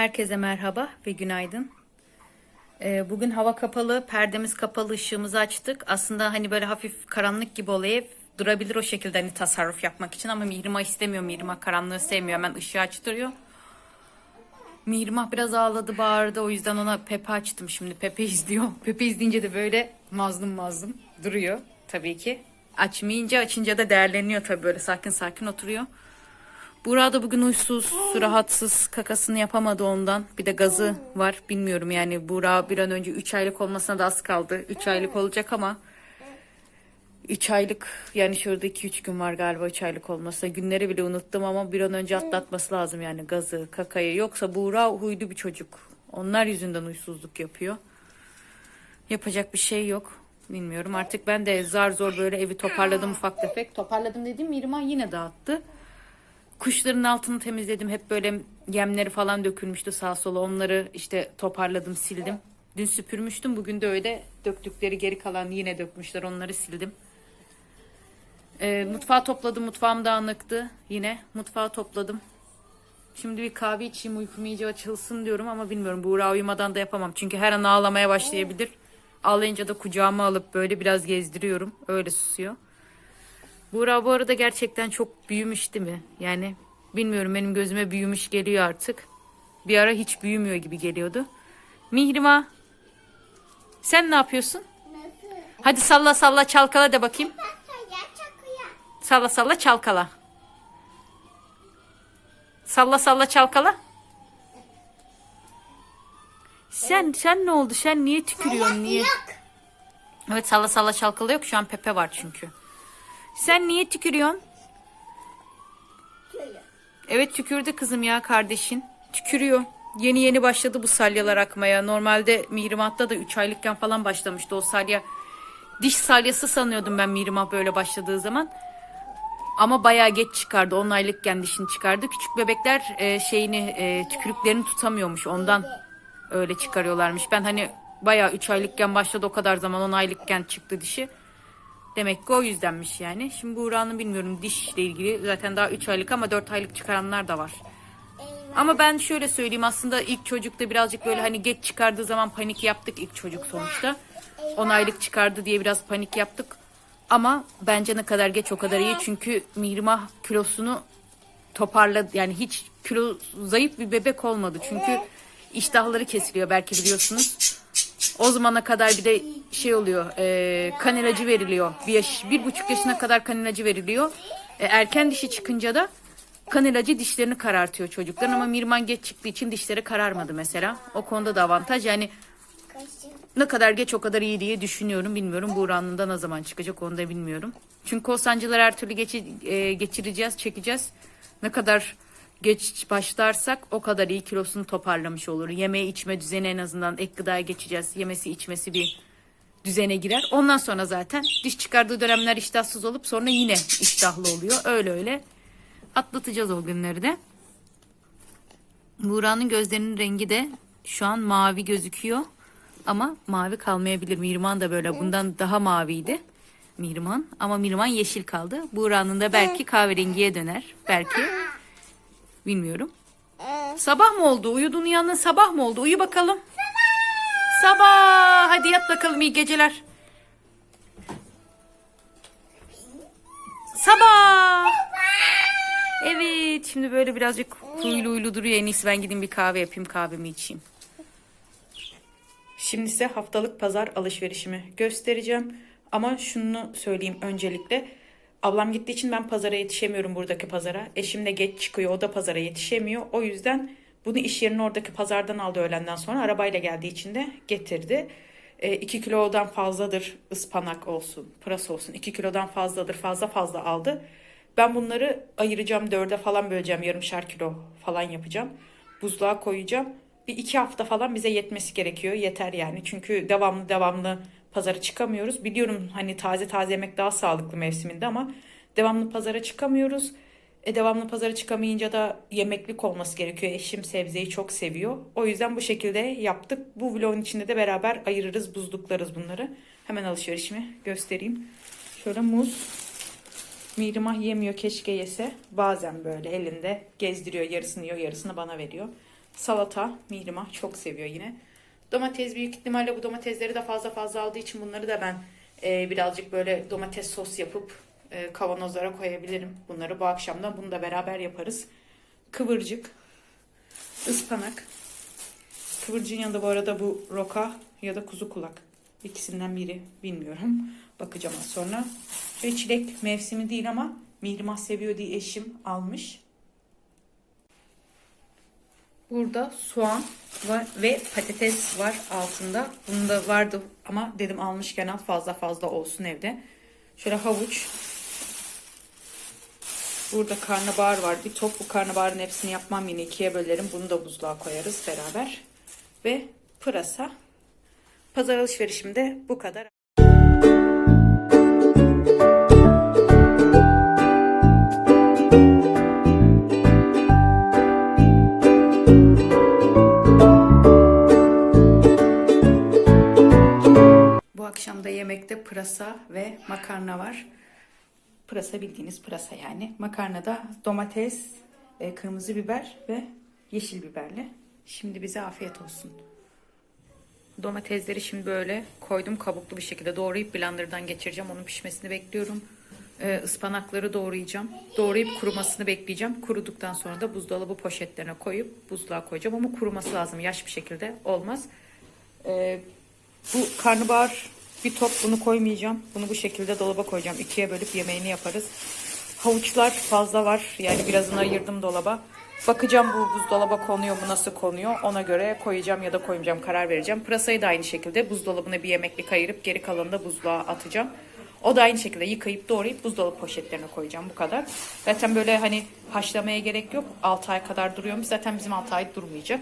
Herkese merhaba ve günaydın. Ee, bugün hava kapalı, perdemiz kapalı, ışığımızı açtık. Aslında hani böyle hafif karanlık gibi oluyor. Durabilir o şekilde hani tasarruf yapmak için ama Mihrimah istemiyor. Mihrimah karanlığı sevmiyor. Hemen ışığı açtırıyor. Mihrimah biraz ağladı, bağırdı. O yüzden ona Pepe açtım şimdi. Pepe izliyor. Pepe izleyince de böyle mazlum mazlum duruyor tabii ki. Açmayınca açınca da değerleniyor tabii böyle sakin sakin oturuyor. Buğra da bugün uysuz, rahatsız, kakasını yapamadı ondan. Bir de gazı var bilmiyorum yani Buğra bir an önce 3 aylık olmasına da az kaldı. 3 aylık olacak ama 3 aylık yani şurada 2-3 gün var galiba 3 aylık olmasına. Günleri bile unuttum ama bir an önce atlatması lazım yani gazı, kakayı. Yoksa Buğra huylu bir çocuk. Onlar yüzünden uysuzluk yapıyor. Yapacak bir şey yok. Bilmiyorum artık ben de zar zor böyle evi toparladım ufak tefek. Toparladım dediğim Mirman yine dağıttı. Kuşların altını temizledim. Hep böyle yemleri falan dökülmüştü sağa sola. Onları işte toparladım, sildim. Dün süpürmüştüm. Bugün de öyle döktükleri geri kalan yine dökmüşler. Onları sildim. Ee, mutfağı topladım. Mutfağım dağınıktı. Yine mutfağı topladım. Şimdi bir kahve içeyim uykum iyice açılsın diyorum ama bilmiyorum. Buğra uyumadan da yapamam. Çünkü her an ağlamaya başlayabilir. Ağlayınca da kucağıma alıp böyle biraz gezdiriyorum. Öyle susuyor. Buğra bu arada gerçekten çok büyümüş değil mi? Yani bilmiyorum benim gözüme büyümüş geliyor artık. Bir ara hiç büyümüyor gibi geliyordu. Mihrima sen ne yapıyorsun? Hadi salla salla çalkala de bakayım. Salla salla çalkala. Salla salla çalkala. Sen sen ne oldu? Sen niye tükürüyorsun? Niye? Evet salla salla çalkala yok. Şu an Pepe var çünkü. Sen niye tükürüyorsun? Evet tükürdü kızım ya kardeşin. Tükürüyor. Yeni yeni başladı bu salyalar akmaya. Normalde Mihrimah'ta da 3 aylıkken falan başlamıştı o salya. Diş salyası sanıyordum ben Mihrimah böyle başladığı zaman. Ama bayağı geç çıkardı. 10 aylıkken dişini çıkardı. Küçük bebekler e, şeyini e, tükürüklerini tutamıyormuş. Ondan öyle çıkarıyorlarmış. Ben hani bayağı 3 aylıkken başladı o kadar zaman 10 aylıkken çıktı dişi. Demek ki o yüzdenmiş yani. Şimdi Buğra'nın bilmiyorum dişle ilgili zaten daha 3 aylık ama 4 aylık çıkaranlar da var. Ama ben şöyle söyleyeyim aslında ilk çocukta birazcık böyle hani geç çıkardığı zaman panik yaptık ilk çocuk sonuçta. 10 aylık çıkardı diye biraz panik yaptık. Ama bence ne kadar geç o kadar iyi çünkü Mihrimah kilosunu toparladı. Yani hiç kilo zayıf bir bebek olmadı. Çünkü iştahları kesiliyor belki biliyorsunuz. O zamana kadar bir de şey oluyor, e, kan ilacı veriliyor. Bir, yaş, bir buçuk yaşına kadar kan ilacı veriliyor. E, erken dişi çıkınca da kan ilacı dişlerini karartıyor çocukların. Ama Mirman geç çıktığı için dişleri kararmadı mesela. O konuda da avantaj. Yani ne kadar geç o kadar iyi diye düşünüyorum. Bilmiyorum Buğra'nın da ne zaman çıkacak onu da bilmiyorum. Çünkü o sancıları her türlü geçi, e, geçireceğiz, çekeceğiz. Ne kadar geç başlarsak o kadar iyi kilosunu toparlamış olur. Yeme içme düzeni en azından ek gıdaya geçeceğiz. Yemesi içmesi bir düzene girer. Ondan sonra zaten diş çıkardığı dönemler iştahsız olup sonra yine iştahlı oluyor. Öyle öyle atlatacağız o günleri de. Buğra'nın gözlerinin rengi de şu an mavi gözüküyor. Ama mavi kalmayabilir. Mirman da böyle bundan daha maviydi. Mirman. Ama Mirman yeşil kaldı. Buğra'nın da belki kahverengiye döner. Belki. Bilmiyorum. Sabah mı oldu? Uyudun uyandın sabah mı oldu? Uyu bakalım. Sabah. Sabah. Hadi yat bakalım iyi geceler. Sabah. Evet şimdi böyle birazcık huylu huylu duruyor. En iyisi ben gideyim bir kahve yapayım kahvemi içeyim. Şimdi size haftalık pazar alışverişimi göstereceğim. Ama şunu söyleyeyim öncelikle. Ablam gittiği için ben pazara yetişemiyorum buradaki pazara. Eşim de geç çıkıyor o da pazara yetişemiyor. O yüzden bunu iş yerinin oradaki pazardan aldı öğlenden sonra. Arabayla geldiği için de getirdi. 2 kilodan fazladır ıspanak olsun, pırasa olsun 2 kilodan fazladır fazla fazla aldı. Ben bunları ayıracağım dörde falan böleceğim yarımşar kilo falan yapacağım. Buzluğa koyacağım. Bir iki hafta falan bize yetmesi gerekiyor. Yeter yani. Çünkü devamlı devamlı pazara çıkamıyoruz. Biliyorum hani taze taze yemek daha sağlıklı mevsiminde ama devamlı pazara çıkamıyoruz. E devamlı pazara çıkamayınca da yemeklik olması gerekiyor. Eşim sebzeyi çok seviyor. O yüzden bu şekilde yaptık. Bu vlogun içinde de beraber ayırırız, buzluklarız bunları. Hemen alışverişimi göstereyim. Şöyle muz. Mirimah yemiyor keşke yese. Bazen böyle elinde gezdiriyor. Yarısını yiyor, yarısını bana veriyor. Salata, Mihrimah çok seviyor yine. Domates büyük ihtimalle bu domatesleri de fazla fazla aldığı için bunları da ben e, birazcık böyle domates sos yapıp e, kavanozlara koyabilirim. Bunları bu akşamda bunu da beraber yaparız. Kıvırcık, ıspanak. Kıvırcığın yanında bu arada bu roka ya da kuzu kulak. İkisinden biri bilmiyorum. Bakacağım az sonra. Şöyle çilek mevsimi değil ama Mihrimah seviyor diye eşim almış. Burada soğan var ve patates var altında. Bunda vardı ama dedim almışken al fazla fazla olsun evde. Şöyle havuç. Burada karnabahar var. Bir top bu karnabaharın hepsini yapmam yine ikiye bölerim. Bunu da buzluğa koyarız beraber. Ve pırasa. Pazar alışverişim de bu kadar. Bu akşam da yemekte pırasa ve makarna var. Pırasa bildiğiniz pırasa yani. Makarnada domates, e, kırmızı biber ve yeşil biberle. Şimdi bize afiyet olsun. Domatesleri şimdi böyle koydum kabuklu bir şekilde doğrayıp blenderdan geçireceğim. Onun pişmesini bekliyorum. Ee, ıspanakları doğrayacağım. Doğrayıp kurumasını bekleyeceğim. Kuruduktan sonra da buzdolabı poşetlerine koyup buzluğa koyacağım. Ama kuruması lazım. Yaş bir şekilde olmaz. Ee, bu karnabahar bir top bunu koymayacağım. Bunu bu şekilde dolaba koyacağım. İkiye bölüp yemeğini yaparız. Havuçlar fazla var. Yani birazını ayırdım dolaba. Bakacağım bu buzdolaba konuyor mu nasıl konuyor. Ona göre koyacağım ya da koymayacağım karar vereceğim. Pırasayı da aynı şekilde buzdolabına bir yemeklik ayırıp geri kalanını da buzluğa atacağım. O da aynı şekilde yıkayıp doğrayıp buzdolabı poşetlerine koyacağım bu kadar. Zaten böyle hani haşlamaya gerek yok. 6 ay kadar duruyormuş. Zaten bizim 6 ay durmayacak.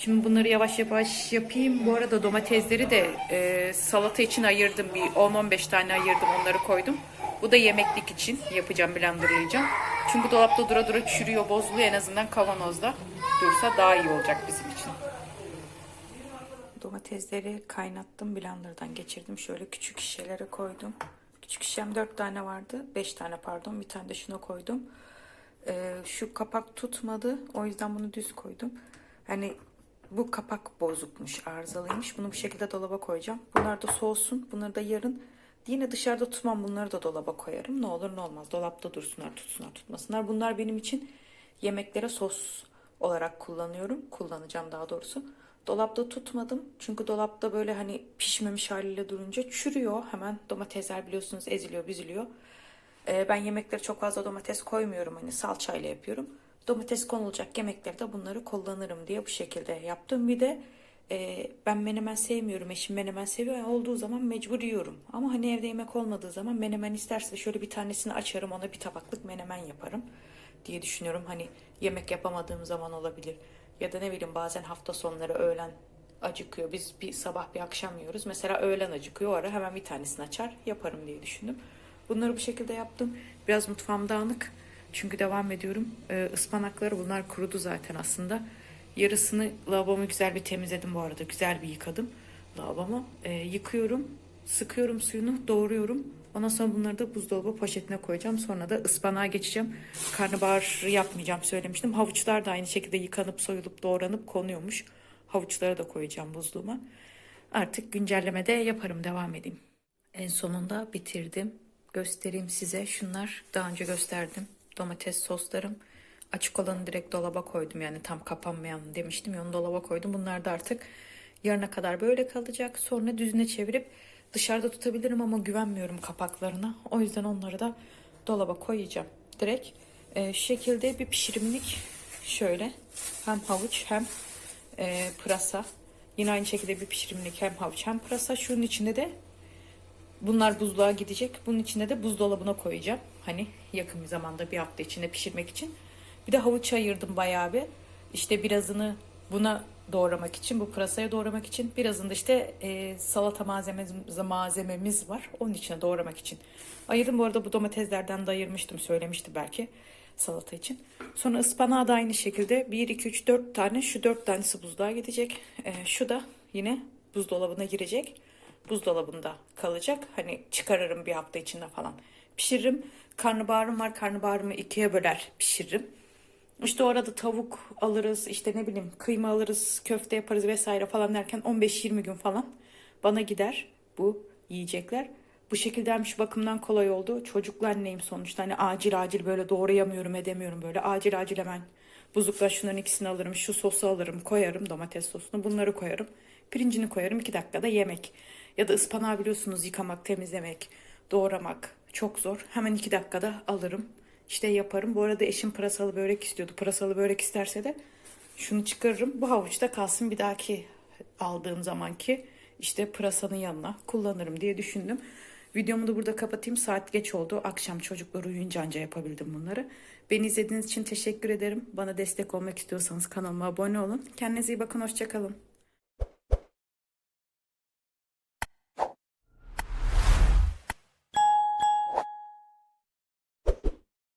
Şimdi bunları yavaş yavaş yapayım. Bu arada domatesleri de e, salata için ayırdım. Bir 10-15 tane ayırdım onları koydum. Bu da yemeklik için yapacağım blenderlayacağım. Çünkü dolapta dura dura çürüyor bozuluyor en azından kavanozda dursa daha iyi olacak bizim için. Domatesleri kaynattım blenderdan geçirdim. Şöyle küçük şişelere koydum. Küçük şişem 4 tane vardı. 5 tane pardon. Bir tane de şuna koydum. Ee, şu kapak tutmadı. O yüzden bunu düz koydum. Hani bu kapak bozukmuş, arızalıymış. Bunu bu şekilde dolaba koyacağım. Bunlar da soğusun. Bunları da yarın yine dışarıda tutmam. Bunları da dolaba koyarım. Ne olur ne olmaz. Dolapta dursunlar, tutsunlar, tutmasınlar. Bunlar benim için yemeklere sos olarak kullanıyorum. Kullanacağım daha doğrusu. Dolapta tutmadım. Çünkü dolapta böyle hani pişmemiş haliyle durunca çürüyor. Hemen domatesler biliyorsunuz eziliyor, büzülüyor. Ee, ben yemeklere çok fazla domates koymuyorum. Hani salçayla yapıyorum. Domates konulacak yemeklerde bunları kullanırım diye bu şekilde yaptım. Bir de e, ben menemen sevmiyorum. Eşim menemen seviyor. Olduğu zaman mecbur yiyorum. Ama hani evde yemek olmadığı zaman menemen isterse şöyle bir tanesini açarım. Ona bir tabaklık menemen yaparım diye düşünüyorum. Hani yemek yapamadığım zaman olabilir. Ya da ne bileyim bazen hafta sonları öğlen acıkıyor. Biz bir sabah bir akşam yiyoruz. Mesela öğlen acıkıyor. O ara hemen bir tanesini açar yaparım diye düşündüm. Bunları bu şekilde yaptım. Biraz mutfağım dağınık. Çünkü devam ediyorum. Ee, ıspanakları bunlar kurudu zaten aslında. Yarısını lavabomu güzel bir temizledim bu arada. Güzel bir yıkadım lavabomu. Ee, yıkıyorum. Sıkıyorum suyunu. Doğruyorum. Ondan sonra bunları da buzdolabı poşetine koyacağım. Sonra da ıspanağa geçeceğim. Karnabahar yapmayacağım söylemiştim. Havuçlar da aynı şekilde yıkanıp soyulup doğranıp konuyormuş. Havuçları da koyacağım buzluğuma. Artık güncellemede yaparım. Devam edeyim. En sonunda bitirdim. Göstereyim size. Şunlar daha önce gösterdim. Domates soslarım. Açık olanı direkt dolaba koydum. Yani tam kapanmayan demiştim ya onu dolaba koydum. Bunlar da artık yarına kadar böyle kalacak. Sonra düzüne çevirip dışarıda tutabilirim ama güvenmiyorum kapaklarına. O yüzden onları da dolaba koyacağım. Direkt e, şu şekilde bir pişirimlik şöyle hem havuç hem e, pırasa. Yine aynı şekilde bir pişirimlik hem havuç hem pırasa. Şunun içinde de Bunlar buzluğa gidecek. Bunun içinde de buzdolabına koyacağım. Hani yakın bir zamanda bir hafta içinde pişirmek için. Bir de havuç ayırdım bayağı bir. İşte birazını buna doğramak için, bu pırasaya doğramak için. Birazını da işte e, salata malzememiz, malzememiz var. Onun içine doğramak için. Ayırdım bu arada bu domateslerden de ayırmıştım. Söylemişti belki salata için. Sonra ıspanağı da aynı şekilde 1, 2, 3, 4 tane. Şu 4 tanesi buzluğa gidecek. E, şu da yine buzdolabına girecek buzdolabında kalacak. Hani çıkarırım bir hafta içinde falan. Pişiririm. Karnabaharım var. Karnabaharımı ikiye böler pişiririm. İşte orada tavuk alırız, işte ne bileyim kıyma alırız, köfte yaparız vesaire falan derken 15-20 gün falan bana gider bu yiyecekler. Bu şekilde hem bakımdan kolay oldu. Çocuklu anneyim sonuçta. Hani acil acil böyle doğrayamıyorum edemiyorum böyle. Acil acil hemen buzluktan şunların ikisini alırım. Şu sosu alırım koyarım domates sosunu. Bunları koyarım. Pirincini koyarım. iki dakikada yemek. Ya da ıspanağı biliyorsunuz yıkamak, temizlemek, doğramak çok zor. Hemen iki dakikada alırım. İşte yaparım. Bu arada eşim pırasalı börek istiyordu. Pırasalı börek isterse de şunu çıkarırım. Bu havuçta kalsın bir dahaki aldığım zamanki işte pırasanın yanına kullanırım diye düşündüm. Videomu da burada kapatayım. Saat geç oldu. Akşam çocuklar uyuyunca anca yapabildim bunları. Beni izlediğiniz için teşekkür ederim. Bana destek olmak istiyorsanız kanalıma abone olun. Kendinize iyi bakın. Hoşçakalın.